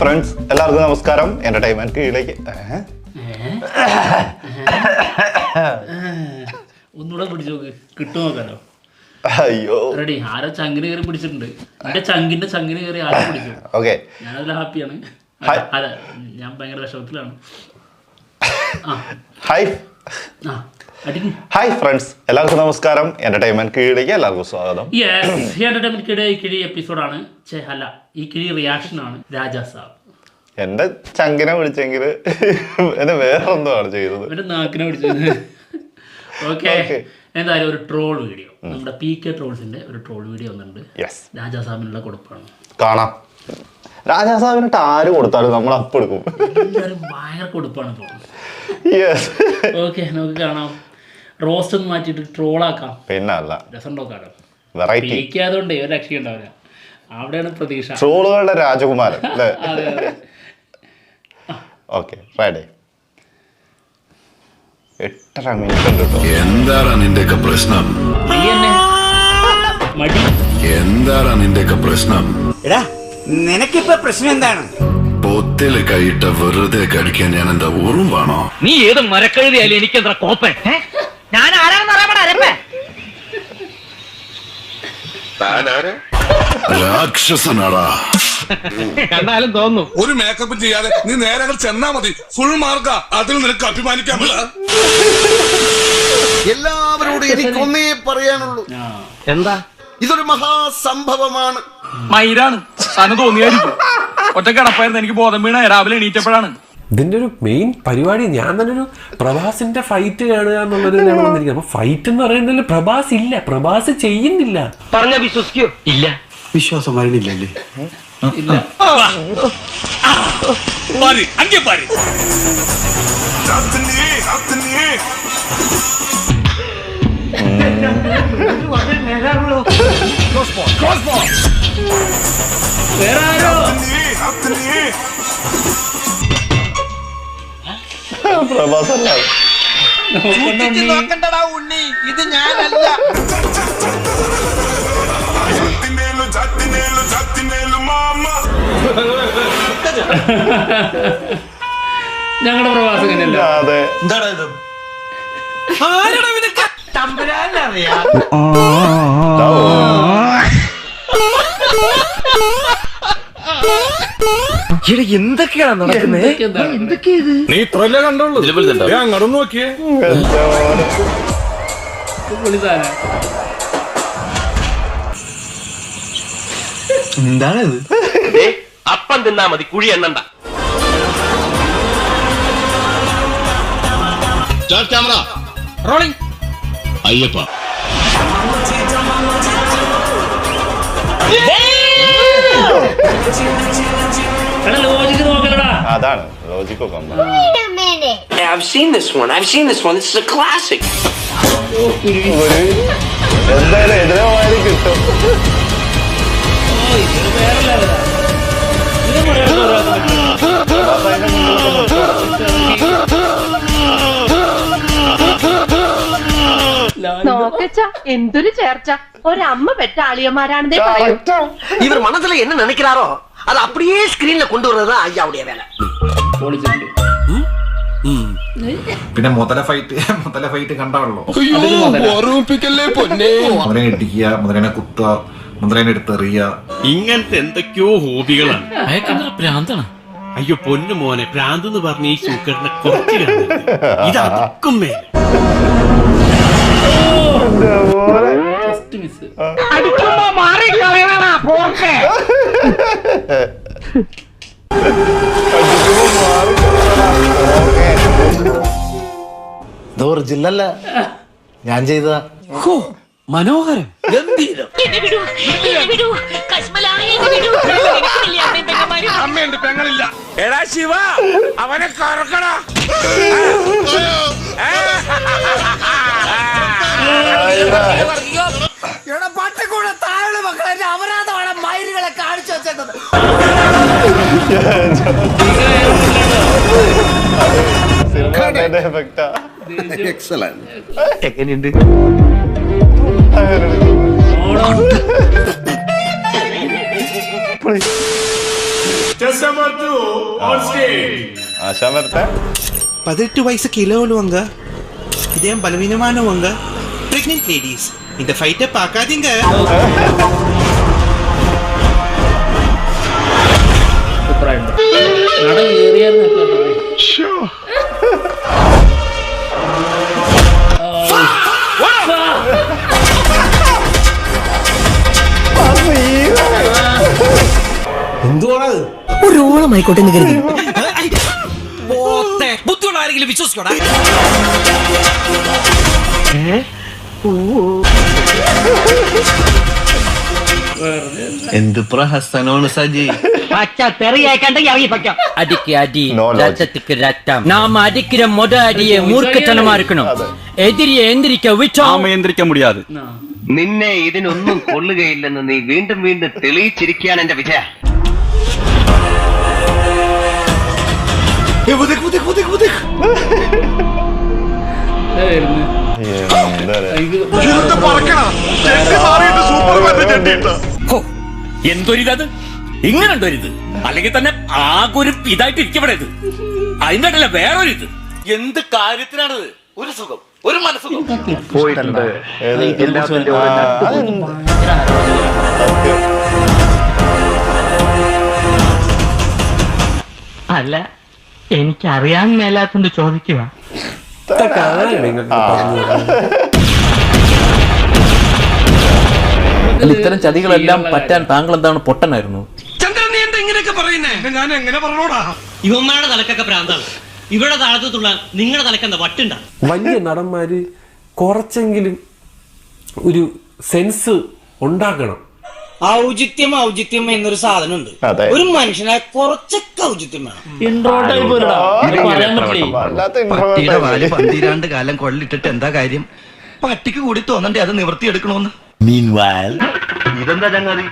Friends എല്ലാവർക്കും നമസ്കാരം. Entertainment കീഴിലേക്ക്? ഒന്നുകൂടെ പിടിച്ചു നോക്ക്. കിട്ടും നോക്കാലോ? അയ്യോ. റെഡി. ആരോ ചങ്കിന് കയറി പിടിച്ചിട്ടുണ്ട്. എന്റെ ചങ്കിന്റെ ചങ്കിന് കയറി ആരോ പിടിച്ചു. ഓക്കെ. ഞാനതിൽ ഹാപ്പിയാണ്. അതെ ഞാൻ ഭയങ്കര വിഷമത്തിലാണ്. ഹായ് ഹായ് ഫ്രണ്ട്സ് എല്ലാവർക്കും നമസ്കാരം. എന്റർടൈൻമെന്റ് കീഴിലേക്ക് എല്ലാവർക്കും സ്വാഗതം. എന്റർടൈൻമെന്റ് കിഴി ഈ കിഴി എപ്പിസോഡാണ് ചേ അല്ല ഈ കിഴി റിയാക്ഷൻ ആണ് രാജാ സാബ്. എന്റെ ചങ്കിനെ വിളിച്ചെങ്കിൽ എന്നെ വേറെന്തോആണ് ചെയ്തത്? എന്റെ നാക്കിനെ വിളിച്ചത്. ഓക്കെ എന്തായാലും ഒരു ട്രോൾ വീഡിയോ നമ്മുടെ പി കെ ട്രോൾസിന്റെ ഒരു ട്രോൾ വീഡിയോ ഒന്നുണ്ട് യെസ് രാജാ സാബിനുള്ള കൊടുപ്പാണ്. കാണാം. രാജാസാഹിബിനിട്ട് ആര് കൊടുത്താലും നമ്മൾ അപ്പ് എടുക്കും ഭയങ്കര കൊടുപ്പാണ് തോന്നുന്നത്. ഓക്കെ നമുക്ക് കാണാം. റോസ്റ്റ് ഒന്ന് മാറ്റിയിട്ട് ട്രോളാക്കാം പിന്നെ അല്ല. രസമുണ്ടോ കാണാം വെറൈറ്റി ജയിക്കാതുകൊണ്ട് ഒരു രക്ഷ ഉണ്ടാവില്ല. അവിടെയാണ് പ്രതീക്ഷ. ട്രോളുകളുടെ രാജകുമാരൻ അല്ലേ? അതെ അതെ. ഓക്കെ റെഡി എട്ടര മിനിറ്റ് എന്താടാ നിന്റെയൊക്കെ പ്രശ്നം? എന്താണ് നിന്റെയൊക്കെ പ്രശ്നം? എടാ നിനക്കിപ്പോ പ്രശ്നം എന്താണ്? പൊത്തിൽ കൈയിട്ട വെറുതെ കടിക്കാൻ ഞാൻ എന്താ ഉറുമ്പാണോ നീ ഏത് മരക്കഴുതിയാലും എനിക്ക് എന്താ കോപ്പൻ ഞാൻ ആരാണെന്ന് അറിയാൻ അരപ്പേ രാക്ഷസനാടാ. കണ്ടാലും തോന്നുന്നു. ഒരു മേക്കപ്പ് ചെയ്യാതെ നീ നേരെ ചെന്നാ മതി. ഫുൾ മാർക്കാ അതിൽ നിനക്ക് അഭിമാനിക്കാൻ എല്ലാവരോടും എനിക്കൊന്നേ പറയാനുള്ളൂ. എന്താ? ഇതൊരു മഹാസംഭവമാണ്. മൈരാണ്. തന്നെ തോന്നിയായിരിക്കും ഒറ്റ കിടപ്പായിരുന്നു എനിക്ക് ബോധം വീണ. രാവിലെ എണീറ്റപ്പോഴാണ്. ഇതിന്റെ ഒരു മെയിൻ പരിപാടി ഞാൻ തന്നെ ഒരു പ്രഭാസിന്റെ ഫൈറ്റ് കാണുക എന്നുള്ളൊരു ഇതാണ് വന്നിരിക്കുന്നത്. അപ്പൊ ഫൈറ്റ് എന്ന് പറയുന്നതിൽ പ്രഭാസ് ഇല്ല. പ്രഭാസ് ചെയ്യുന്നില്ല. പറഞ്ഞ വിശ്വസിക്കോ. ഇല്ല. വിശ്വാസം വരണില്ലല്ലേ വേറെ ആരോ? പ്രഭാസ് അല്ല നോക്കണ്ട ഉണ്ണി. നോക്കണ്ടടാ ഉണ്ണി. ഇത് ഞാനല്ല. ചത്തിനേലു ചത്തിനേലു ചത്തിനേലു മാമ. ഞങ്ങളുടെ പ്രവാസകനല്ല അതെ. എന്തൊക്കെയാണ് നടക്കുന്നത്? നീ ഇത്രല്ലേ കണ്ടുള്ളൂ. അങ്ങോട്ട് നോക്കിയേ. എന്താണത്? അപ്പം തിന്നാ മതി കുഴി എണ്ണണ്ട. Camera rolling Ayyappa. അതാണ് ലോജിക് എന്തൊരു ചേർച്ച. ഒരമ്മ പെറ്റ ആളിയന്മാരാണെന്നേ പറയൂ. ഇവർ മനസ്സിലെ എന്നെ നനയ്ക്കാറോ அது அப்படியே ஸ்கிரீன்ல கொண்டு வர்றதுதான் ஐயாவுடைய வேலை പൊളിച്ചിട്ടുണ്ട് പിന്നെ മുതല ഫൈറ്റ് മുതല ഫൈറ്റ് കണ്ടാണല്ലോ ഓർമ്മിപ്പിക്കല്ലേ പൊന്നെ മുതലനെ ഇടിക്കുക മുതലനെ കുത്തുക മുതലനെ എടുത്തെറിയുക ഇങ്ങനത്തെ എന്തൊക്കെയോ ഹോബികളാണ് അയക്കെന്താ പ്രാന്താണ് അയ്യോ പൊന്നു മോനെ പ്രാന്ത് എന്ന് പറഞ്ഞ ഈ സൂക്കറിനെ കുറച്ച് കാണരുത്. ഇത് അതൊക്കും മേലെ ജസ്റ്റ് മിസ് ഇത് ഒറിജിനല്ല ഞാൻ ചെയ്തതാ. മനോഹരം. അമ്മയുണ്ട് പെങ്ങളില്ല. എടാ ശിവ അവനെ കറക്കടാ. എങ്ങനെയുണ്ട് ഓണം ആശാൻ വരട്ടെ പതിനെട്ട് വയസ്സ് കിലോ ഉള്ളുവങ്ക ഇദ്ദേഹം ബലവീനമാനവങ്ക പ്രഗ്നന്റ് ലേഡീസ് இந்த ஃபைட்டை பார்க்காதீங்க കയറിയായിരുന്നു. എന്തുവാണത്? ഒരു ഓണമായിക്കോട്ടെ എന്ന് കരുതി. ബുദ്ധിയുള്ള ആരെങ്കിലും വിശ്വസിക്കോടാ. എന്ത് പ്രഹസനമാണ് സജി? പച്ച തെറിയേക്കണ്ടെങ്കിൽ ഇറങ്ങി പറ്റോ அடிக்கு அடி No logic. ரத்தத்துக்கு ரத்தம் நாம அடிக்கிற மொத அடியே மூர்க்கத்தனமா இருக்கணும் எதிரியை எந்திரிக்க விட்டோம் നിയന്ത്രിക്കാൻ മുടിയാതെ ആ. നിന്നെ ഇതിനൊന്നും കൊള്ളുകയില്ലെന്ന് നീ വീണ്ടും വീണ്ടും തെളിയിച്ചിരിക്കുകയാണ് എന്റെ വിജയ ദേ വരുന്നു. ഉണ്ടോ ഇത്? ഇങ്ങനെ അല്ലെങ്കിൽ തന്നെ ആകെ ഒരു ഇതായിട്ട് ഇരിക്കപ്പെടെ ഇത്. അതിന്റെ വേറൊരു ഇത്. എന്ത് കാര്യത്തിനാണിത്? ഒരു സുഖം ഒരു മനസ്സുഖം. അതെന്ത്? സത്യം. അല്ല എനിക്കറിയാൻ മേലാത്തോണ്ട് ചോദിക്കുക ഇത്തരം ചതികളെല്ലാം പറ്റാൻ താങ്കൾ എന്താണ് പൊട്ടനായിരുന്നു ചന്ദ്രൻ നീ എന്താ ഇങ്ങനെയൊക്കെ പറയുന്നേ? ഞാൻ എങ്ങനെ പറഞ്ഞോടാ? ഇവന്മാരുടെ തലക്കൊക്കെ പ്രാന്താണ് ഇവിടെ താഴത്തുള്ള നിങ്ങളുടെ തലക്കെന്താ? വട്ടുണ്ടാ? വലിയ നടന്മാര് കുറച്ചെങ്കിലും ഒരു സെൻസ് ഉണ്ടാക്കണം. ഔചിത്യം ഔചിത്യം എന്നൊരു സാധനമുണ്ട്. ഉണ്ട് ഒരു മനുഷ്യനെ കുറച്ചൊക്കെ ഔചിത്യം വേണം. പന്തിരാണ്ട് കാലം കൊള്ളിട്ടിട്ട് എന്താ കാര്യം? പട്ടിക്ക് കൂടി തോന്നണ്ടേ? അത് നിവർത്തിയെടുക്കണോന്ന് ഇതെന്താ ചങ്ങാതി?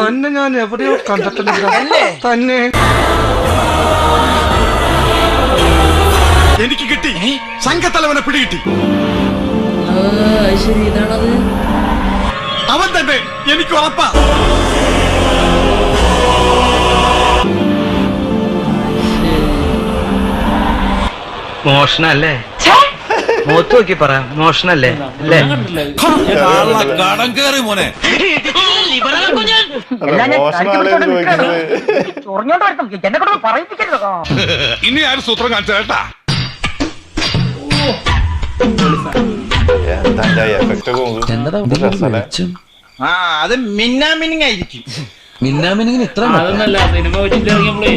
തന്നെ ഞാൻ എവിടെയോ കണ്ടിട്ടില്ല തന്നെ. എനിക്ക് കിട്ടി. സംഘത്തലവനെ പിടികിട്ടി. ആ, ശരി. ഇതാണത്. അവൻ തന്നെ എനിക്ക് ഉറപ്പാ. മോഷണല്ലേ? മൂത്ത് നോക്കി പറ മോഷണല്ലേ? അല്ലേ. കടം മോനെ പറയിപ്പിക്കരുത് ഇനി ആരും സൂത്രം കാണിച്ചു കേട്ടാ? ആ അത് മിന്നാമിനിങ് ആയിരിക്കും. മിന്നാമിനിങ്ങിന് ഇത്ര അതൊന്നല്ല സിനിമ വെച്ചിട്ട് ഇറങ്ങിയപ്പോഴേ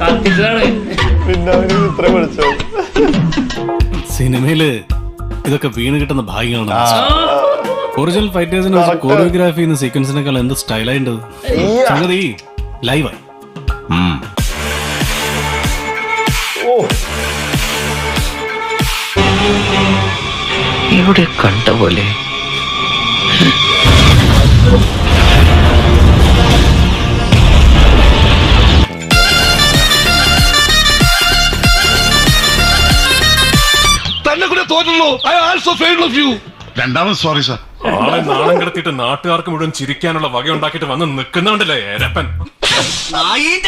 കത്തിച്ചതാണ്. പിന്നെ അവന് ഇത്ര വിളിച്ചോ സിനിമയിൽ ഇതൊക്കെ വീണ് കിട്ടുന്ന ഭാഗ്യമാണ് ഒറിജിനൽ ഫൈറ്റേഴ്സിന്. കോറിയോഗ്രാഫി ചെയ്യുന്ന സീക്വൻസിനേക്കാൾ എന്ത് സ്റ്റൈലായിട്ട് സംഗതി ലൈവായി ഓ. ഇവിടെ കണ്ട പോലെ I also fail of you രണ്ടാമത് സോറി സാർ ആളെ നാണം കിടത്തിയിട്ട് നാട്ടുകാർക്ക് മുഴുവൻ ചിരിക്കാനുള്ള വക ഉണ്ടാക്കിയിട്ട് വന്ന് നിൽക്കുന്നുണ്ടല്ലേ ഏരപ്പൻ?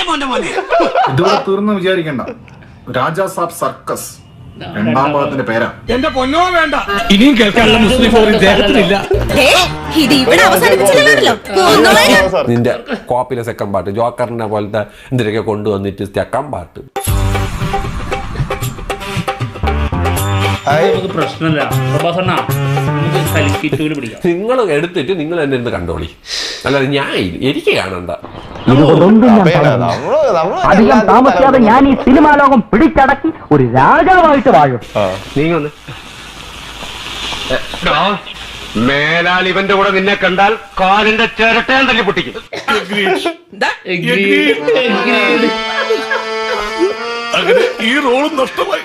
മോന്റെ മോനെ. ഇതുവരെ തീർന്ന് വിചാരിക്കണ്ട. രാജാ സാബ് സർക്കസ്. രണ്ടാം ഭാഗത്തിന്റെ പേരാ. എന്റെ പൊന്നോ വേണ്ട. ഇനിയും കേൾക്കാനുള്ള മുസ്ലിം ഫോർ ഇദ്ദേഹത്തിനില്ല. ഇത് ഇവിടെ അവസാനിപ്പിച്ചില്ലല്ലോ. നിന്റെ കോപ്പിലെ സെക്കൻഡ് പാട്ട് ജോക്കറിനെ പോലത്തെ എന്തിനൊക്കെ കൊണ്ടുവന്നിട്ട് സെക്കൻഡ് പാട്ട് നമുക്ക് പ്രശ്നമില്ല പ്രഭാസണ്ണ നമുക്ക് കലിക്കിറ്റൂൽ പിടിക്കാം നിങ്ങൾ എടുത്തിട്ട് നിങ്ങൾ എന്നെ ഇന്ന് കണ്ടോളി അല്ലാതെ ഞാൻ എനിക്ക് കാണണ്ട അധികം താമസിയാതെ ഞാൻ ഈ സിനിമാ ലോകം പിടിച്ചടക്കി ഒരു രാജാവായിട്ട് വാഴും ആ. നീ വന്ന് മേലാൽ ഇവന്റെ കൂടെ നിന്നെ കണ്ടാൽ കാലിന്റെ ചിരട്ടയാൻ തല്ലി പൊട്ടിക്കും Agreed. Agreed. അങ്ങനെ ഈ റോളും നഷ്ടമായി.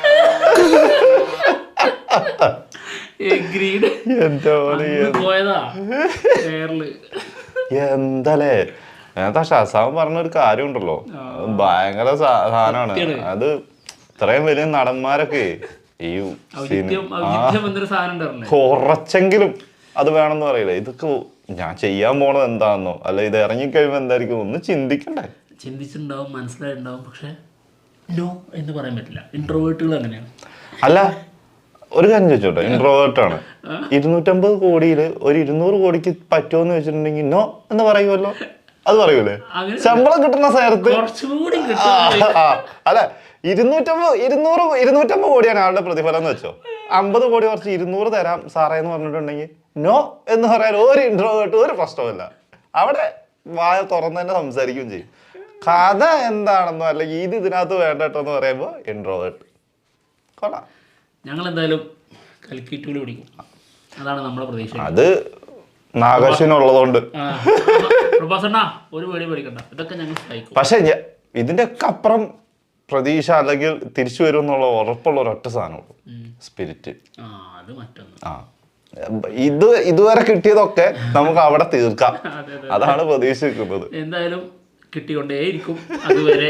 എന്താ പോയതാ. എന്താലേ? അതിനകത്ത് ആ ഷസാം പറഞ്ഞൊരു കാര്യം ഉണ്ടല്ലോ ഭയങ്കര സാധനമാണ്. അത് ഇത്രയും വലിയ നടന്മാരൊക്കെ ഈ കുറച്ചെങ്കിലും അത് വേണമെന്ന് പറയില്ല? ഇതൊക്കെ ഞാൻ ചെയ്യാൻ പോണത് എന്താണെന്നോ അല്ല ഇത് ഇറങ്ങിക്കഴിയുമ്പോൾ എന്തായിരിക്കും? ഒന്ന് ചിന്തിക്കണ്ടേ. ചിന്തിച്ചിട്ടുണ്ടാവും മനസ്സിലായിട്ടുണ്ടാവും. പക്ഷെ നോ എന്ന് പറയാൻ പറ്റില്ല. ഇൻട്രോവേർട്ടുകൾ അങ്ങനെയാണ്. അല്ല ഒരു കാര്യം ചോദിച്ചോട്ടെ? ഇൻട്രോവേർട്ട് ആണ്. ഇരുന്നൂറ്റമ്പത് കോടിയിൽ ഒരു ഇരുന്നൂറ് കോടിക്ക് പറ്റുമെന്ന് വെച്ചിട്ടുണ്ടെങ്കിൽ നോ എന്ന് പറയുമല്ലോ അത് പറയൂലേ? ശമ്പളം കിട്ടുന്ന സ്ഥലത്ത് അല്ല ഇരുന്നൂറ്റമ്പത് ഇരുന്നൂറ് ഇരുന്നൂറ്റമ്പത് കോടിയാണ് ആളുടെ പ്രതിഫലം എന്ന് വെച്ചോ. അമ്പത് കോടി കുറച്ച് ഇരുന്നൂറ് തരാം സാറേ എന്ന് പറഞ്ഞിട്ടുണ്ടെങ്കിൽ നോ എന്ന് പറയാൻ ഒരു ഇൻട്രോവേർട്ട് ഒരു പ്രശ്നവുമില്ല. അവിടെ വായ തുറന്ന് തന്നെ സംസാരിക്കുകയും ചെയ്യും. കഥ എന്താണെന്നോ അല്ലെങ്കിൽ ഇത് ഇതിനകത്ത് വേണ്ടട്ടോ എന്ന് പറയുമ്പോൾ ഇൻട്രോവേർട്ട് കൊള്ളാം. ഞങ്ങൾ എന്തായാലും കൽക്കിറ്റൂൽ പിടിക്കും അതാണ് നമ്മുടെ പ്രതീക്ഷ. അത് നാഗശ്വിനുള്ളതുകൊണ്ട് പ്രഭാസണ്ണ ഒരു പേടി പേടിക്കണ്ട. ഇതൊക്കെ ഞങ്ങൾ സഹായിക്കും പക്ഷെ ഇതിന്റെ ഒക്കെ അപ്പുറം പ്രതീക്ഷ അല്ലെങ്കിൽ തിരിച്ചു വരും എന്നുള്ള ഉറപ്പുള്ള ഒരൊറ്റ സാധനമുള്ളൂ. സ്പിരിറ്റ്. ആ അത് മറ്റൊന്ന്. ആ. ഇത് ഇതുവരെ കിട്ടിയതൊക്കെ നമുക്ക് അവിടെ തീർക്കാം. അതെ, അതെ. അതാണ് പ്രതീക്ഷിക്കുന്നത്. എന്തായാലും കിട്ടിക്കൊണ്ടേയിരിക്കും അതുവരെ.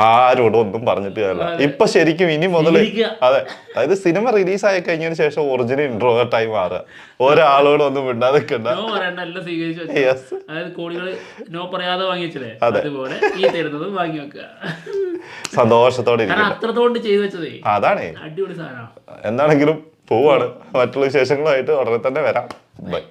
ആരോടും ഒന്നും പറഞ്ഞിട്ട് അതെ. ഇപ്പൊ ശരിക്കും ഇനി മുതൽ അതെ. അതായത് സിനിമ റിലീസ് ആയി കഴിഞ്ഞതിന് ശേഷം ഒറിജിനൽ ഇൻട്രോ ഇൻട്രോവേർട്ടായി മാറുക. ഒരാളോട് ഒന്നും മിണ്ടാതെ നോ. അതായത് കോടികൾ പറയാതെ വാങ്ങി അതുപോലെ ഈ തരുന്നതും വാങ്ങി വെക്കുക. സന്തോഷത്തോടെ അത്രത്തോണ്ട് ചെയ്തു വെച്ചതേ. അതാണ്. അടിപൊളി സാധനം എന്താണെങ്കിലും പോവാണ്. മറ്റുള്ള വിശേഷങ്ങളുമായിട്ട് ഉടനെ തന്നെ വരാം. ബൈ